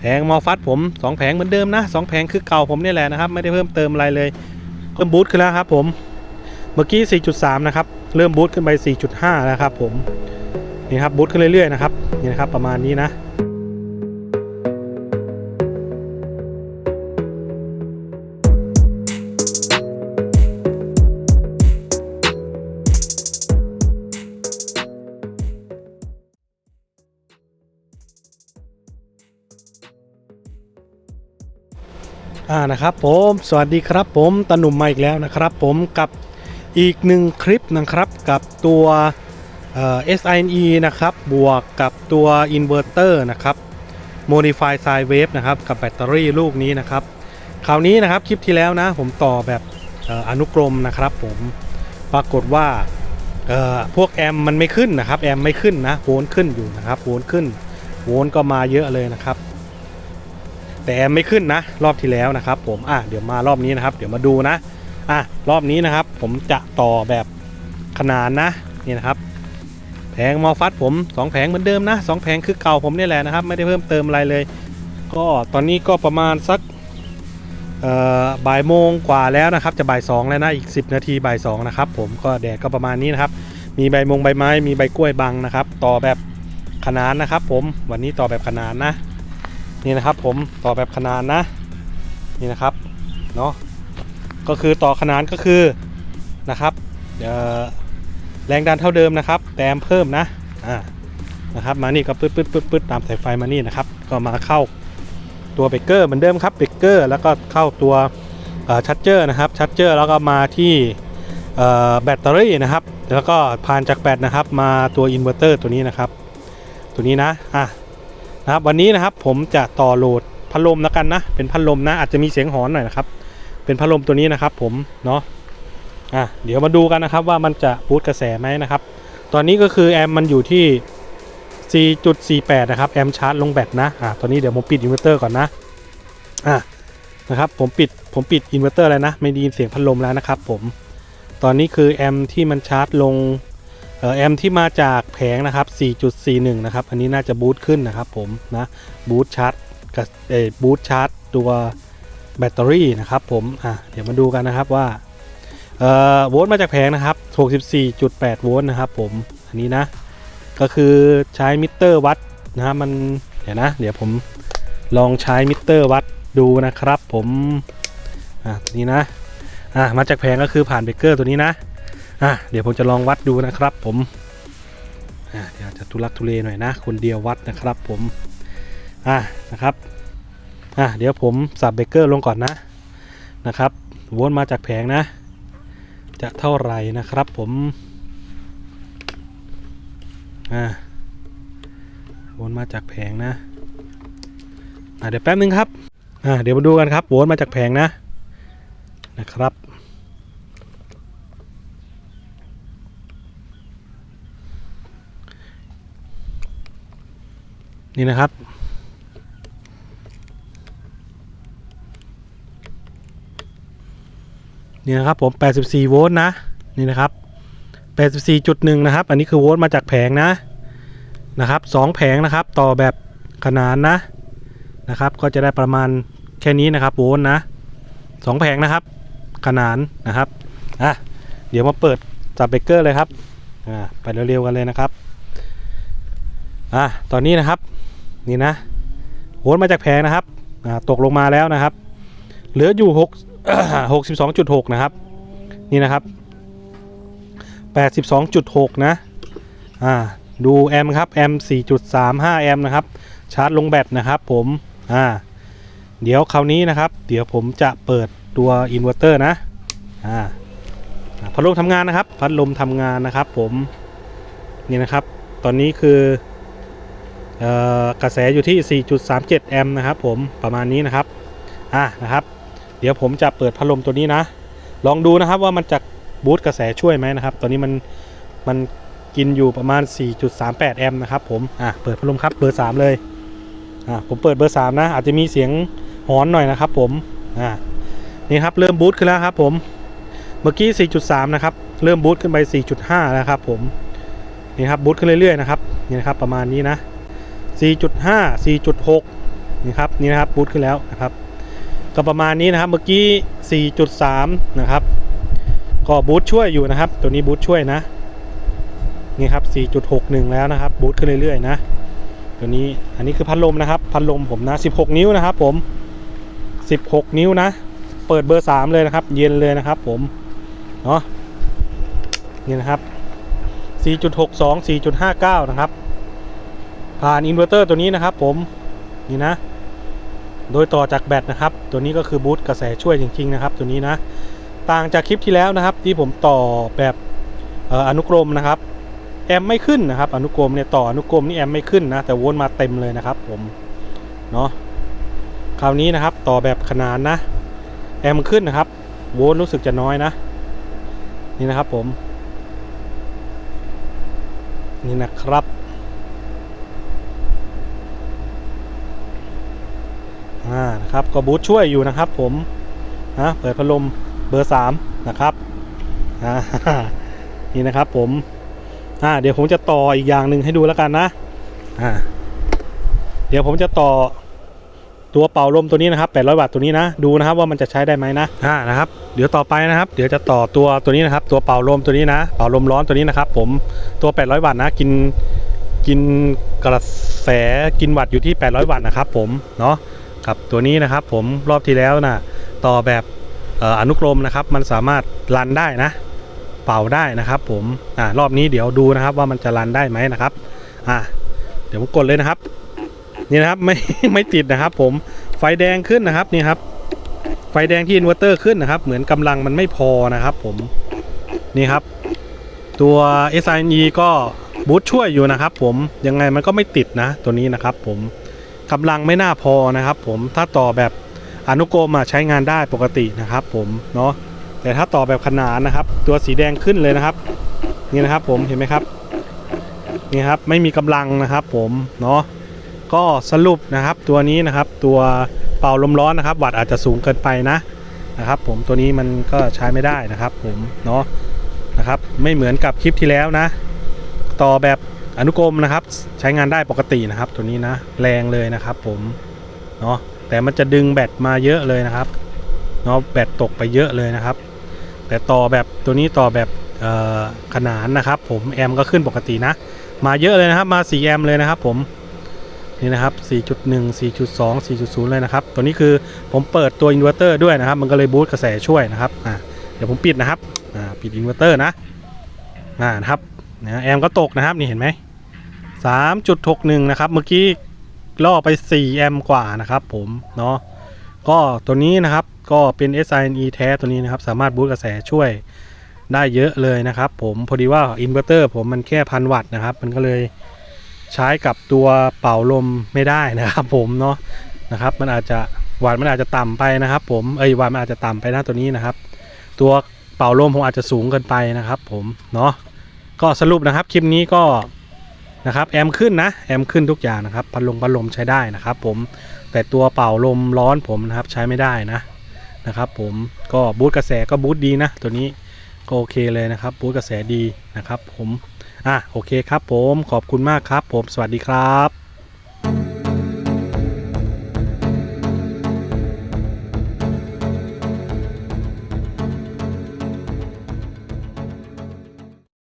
แผงมอฟัดผมสองแผงเหมือนเดิมนะสองแผงคือเก่าผมนี่แหละนะครับ ไม่ได้เพิ่มเติมอะไรเลย เริ่มบูทขึ้นแล้วครับผมเมื่อกี้ 4.3 นะครับ เริ่มบูทขึ้นไป 4.5 แล้วครับผมนี่ครับบูทขึ้นเรื่อยๆนะครับนี่นะครับประมาณนี้นะ อ่านะครับผมสวัสดีครับผมตาหนุ่มมาอีกแล้วนะครับ ผมกับอีกหนึ่งคลิปนะครับกับตัวเอ่อ SINE นะครับบวกกับตัวอินเวอร์เตอร์นะครับ Modify Sine Wave นะครับกับแบตเตอรี่ลูกนี้นะครับคราวนี้นะครับคลิปที่แล้วนะผมต่อแบบออนุกรมนะครับผมปรากฏว่าพวกแอมมันไม่ขึ้นนะครับแอมไม่ขึ้นนะโวลต์ขึ้นอยู่นะครับโวลต์ขึ้นโวลต์ก็มาเยอะเลยนะครับ แต่ไม่ขึ้นนะ รอบที่แล้วนะครับ ผมอะเดี๋ยวมารอบนี้นะครับ เดี๋ยวมาดูนะอะรอบนี้นะครับ ผมจะต่อแบบขนานนะนี่นะครับแผงมอฟัดผมสองแผงเหมือนเดิมนะสองแผงคือเก่าผมนี่แหละนะครับ ไม่ได้เพิ่มเติมอะไรเลย ก็ตอนนี้ก็ประมาณสักเอ่อบ่ายโมงกว่าแล้วนะครับ จะบ่ายสองแล้วนะอีก 10 นาทีบ่ายสองนะครับ ผมก็แดดก็ประมาณนี้นะครับ มีใบมงใบไม้มีใบกล้วยบังนะครับ ต่อแบบขนานนะครับ ผมวันนี้ต่อแบบขนานนะ นี่นะครับผมต่อแบบขนานนะนี่นะครับเนาะก็คือต่อขนานก็คือนะครับเอ่อแรงดันเท่าเดิมนะครับแต่แอมเพิ่มนะอ่านะครับมานี่ก็ปึ๊ดปึ๊ดปึ๊ดปึ๊ดตามสายไฟมานี่นะครับก็มาเข้าตัวเบรกเกอร์เหมือนเดิมครับเบรกเกอร์แล้วก็เข้าตัวชัดเจอร์นะครับชัดเจอร์แล้วก็มาที่แบตเตอรี่นะครับ แล้วก็ผ่านจากแบตนะครับ มาตัวอินเวอร์เตอร์ตัวนี้นะครับ ตัวนี้นะอะ นะครับวันนี้นะครับผมจะต่อโหลดพัดลมแล้วกันนะ เป็นพัดลมนะ อาจจะมีเสียงหอนหน่อยนะครับ เป็นพัดลมตัวนี้นะครับ ผมเนาะอะเดี๋ยวมาดูกันนะครับว่ามันจะบูตกระแสไหมนะครับ ตอนนี้ก็คือแอมมันอยู่ที่ 4.48 นะครับ แอมชาร์จลงแบตนะอะตอนนี้เดี๋ยวผมปิดอินเวอร์เตอร์ก่อนนะอะนะครับผมปิดผมปิดอินเวอร์เตอร์แล้วนะ ไม่ได้ยินเสียงพัดลมแล้วนะครับ ผมตอนนี้คือแอมที่มันชาร์จลง แอมที่มาจากแผงนะครับ 4.41 นะครับ อันนี้น่าจะบูตขึ้นนะครับผมนะบูตชาร์จกับเออบูตชาร์จตัวแบตเตอรี่นะครับผมอะเดี๋ยวมาดูกันนะครับว่าเอ่อโวลต์มาจากแผงนะครับ 64.8 โวลต์นะครับผมอันนี้นะก็คือใช้มิเตอร์วัดนะฮะมันเดี๋ยวนะ เดี๋ยวผมลองใช้มิเตอร์วัดดูนะครับผมอะตัวนี้นะอะมาจากแผงก็คือผ่านเบรกเกอร์ตัวนี้นะ อะเดี๋ยวผมจะลองวัดดูนะครับผมอะเดี๋ยวจะทุลักทุเลหน่อยนะ คนเดียววัดนะครับผมอะนะครับอะเดี๋ยวผมสับเบรกเกอร์ลงก่อนนะนะครับวนมาจากแผงนะ จะเท่าไหร่นะครับผมอะวนมาจากแผงนะอะเดี๋ยวแป๊บนึงครับอะเดี๋ยวมาดูกันครับวนมาจากแผงนะนะครับ นี่นะครับ นี่นะครับผม 84 โวลต์นะ นี่นะครับ 84.1 นะครับ อันนี้คือโวลต์มาจากแผงนะ นะครับ2แผงนะครับ ต่อแบบขนานนะ นะครับ ก็จะได้ประมาณแค่นี้นะครับโวลต์นะ2แผงนะครับ ขนานนะครับ อะ เดี๋ยวมาเปิดจับเบรกเกอร์เลยครับ อ่า ไปเร็วๆกันเลยนะครับอะตอนนี้นะครับ นี่นะโหนมาจากแผงนะครับตกลงมาแล้วนะครับ เหลืออยู่6 62.6 นะครับ นี่นะครับ 82.6 นะอ่าดูแอมครับแอม4.35 แอมนะครับ ชาร์จลงแบตนะครับผมอ่าเดี๋ยวคราวนี้นะครับ เดี๋ยวผมจะเปิดตัวอินเวอร์เตอร์นะอ่าพัดลมทำงานนะครับ พัดลมทำงานนะครับผม นี่นะครับ ตอนนี้คือ กระแสอยู่ที่ 4.37 แอมป์นะครับผมประมาณนี้นะครับอะนะครับ เดี๋ยวผมจะเปิดพัดลมตัวนี้นะ ลองดูนะครับว่ามันจะบูตกระแสช่วยไหมนะครับ ตอนนี้มันมันกินอยู่ประมาณ 4.38 แอมป์นะครับผมอะเปิดพัดลมครับเบอร์ 3 เลยอะผมเปิดเบอร์ 3 นะ อาจจะมีเสียงหอนหน่อยนะครับผมอะนี่ครับเริ่มบูตขึ้นแล้วครับผมเมื่อกี้ 4.3 นะครับ เริ่มบูตขึ้นไป 4.5 แล้วครับผม นี่ครับบูตขึ้นเรื่อยๆนะครับ นี่นะครับประมาณนี้นะ 4.5 4.6นี่ครับนี่นะครับบูทขึ้นแล้วนะครับก็ประมาณนี้นะครับเมื่อกี้ 4.3 นะครับ ก็บูทช่วยอยู่นะครับ ตัวนี้บูทช่วยนะนี่ครับ 4.61 แล้วนะครับบูทขึ้นเรื่อยๆนะตัวนี้อันนี้คือพัดลมนะครับ พัดลมผมนะ 16 นิ้วนะครับ ผม 16 นิ้วนะ เปิดเบอร์ 3 เลยนะครับ เย็นเลยนะครับ ผมเนาะนี่นะครับ 4.62 4.59 นะครับ ผ่านอินเวอร์เตอร์ตัวนี้นะครับผมนี่นะ โดยต่อจากแบตนะครับ ตัวนี้ก็คือบูตกระแสช่วยจริง ๆ นะครับ ตัวนี้นะ ต่างจากคลิปที่แล้วนะครับ ที่ผมต่อแบบอออนุกรมนะครับแอมไม่ขึ้นนะครับ อนุกรมเนี่ยต่ออนุกรมนี่แอมไม่ขึ้นนะแต่วนมาเต็มเลยนะครับ ผมเนาะคราวนี้นะครับต่อแบบขนานนะ แอมขึ้นนะครับโวลต์รู้สึกจะน้อยนะ นี่นะครับผม นี่นะครับ อ่านะครับก็บูทช่วยอยู่นะครับ ผมนะเปิดพัดลมเบอร์3นะครับอ่านี่นะครับผมอ่าเดี๋ยวผมจะต่ออีกอย่างหนึ่งให้ดูแล้วกันนะอ่าเดี๋ยวผมจะต่อตัวเป่าลมตัวนี้นะครับ800วัตต์ตัวนี้นะ ดูนะครับว่ามันจะใช้ได้ไหมนะอ่านะครับ เดี๋ยวต่อไปนะครับ เดี๋ยวจะต่อตัวตัวนี้นะครับ ตัวเป่าลมตัวนี้นะ เป่าลมร้อนตัวนี้นะครับ ผมตัว 800 วัตต์นะ กินกินกระแสกินวัตต์อยู่ที่ 800 วัตต์นะครับ ผมเนาะ กับตัวนี้นะครับ ผมรอบที่แล้วนะต่อแบบอนุกรมนะครับ มันสามารถรันได้นะ เป่าได้นะครับผมอ่ารอบนี้เดี๋ยวดูนะครับว่ามันจะรันได้ไหมนะครับอ่าเดี๋ยวผมกดเลยนะครับ นี่นะครับไม่ไม่ติดนะครับ ผมไฟแดงขึ้นนะครับนี่ครับ ไฟแดงที่อินเวอร์เตอร์ขึ้นนะครับ เหมือนกำลังมันไม่พอนะครับ ผมนี่ครับ ตัว s i e ก็บูทช่วยอยู่นะครับ ผมยังไงมันก็ไม่ติดนะตัวนี้นะครับ ผม กำลังไม่น่าพอนะครับ ผมถ้าต่อแบบอนุกรมใช้งานได้ปกตินะครับ ผมเนาะแต่ถ้าต่อแบบขนานนะครับ ตัวสีแดงขึ้นเลยนะครับ นี่นะครับผมเห็นไหมครับนี่ครับไม่มีกำลังนะครับ ผมเนาะก็สรุปนะครับตัวนี้นะครับ ตัวเป่าลมร้อนนะครับ วัตต์อาจจะสูงเกินไปนะนะครับ ผมตัวนี้มันก็ใช้ไม่ได้นะครับ ผมเนาะนะครับ ไม่เหมือนกับคลิปที่แล้วนะ ต่อแบบ อนุกรมนะครับใช้งานได้ปกตินะครับ ตัวนี้นะแรงเลยนะครับ ผมเนาะแต่มันจะดึงแบตมาเยอะเลยนะครับเนาะแบตตกไปเยอะเลยนะครับ แต่ต่อแบบตัวนี้ต่อแบบขนานนะครับ ผมแอมก็ขึ้นปกตินะ มาเยอะเลยนะครับ มา4แอมเลยนะครับ ผมนี่นะครับ 4.1 4.2 4.0 เลยนะครับ ตัวนี้คือผมเปิดตัวอินเวอร์เตอร์ด้วยนะครับ มันก็เลยบูสต์กระแสช่วยนะครับอ่าเดี๋ยวผมปิดนะครับอ่าปิดอินเวอร์เตอร์นะอ่านะครับ นะแอมก็ตกนะครับนี่เห็นไหม3.61นะครับ เมื่อกี้ล่อไป4แอมกว่านะครับผมเนาะก็ตัวนี้นะครับก็เป็น SINE แท้ตัวนี้นะครับ สามารถบูสต์กระแสช่วยได้เยอะเลยนะครับผมพอดีว่าอินเวอร์เตอร์ผมมันแค่พันวัตต์นะครับ มันก็เลยใช้กับตัวเป่าลมไม่ได้นะครับ ผมเนาะนะครับ มันอาจจะวัตต์มันอาจจะต่ำไปนะครับ ผมเอ้ยวัตต์มันอาจจะต่ำไปนะตัวนี้นะครับ ตัวเป่าลมผมอาจจะสูงเกินไปนะครับ ผมเนาะ ก็สรุปนะครับคลิปนี้ก็นะครับแอมขึ้นนะแอมขึ้นทุกอย่างนะครับพัดลมพัดลมใช้ได้นะครับ ผมแต่ตัวเป่าลมร้อนผมนะครับใช้ไม่ได้นะนะครับ ผมก็บูตกระแสก็บูตดีนะตัวนี้ก็โอเคเลยนะครับบูตกระแสดีนะครับ ผมอะโอเคครับ ผมขอบคุณมากครับ ผมสวัสดีครับ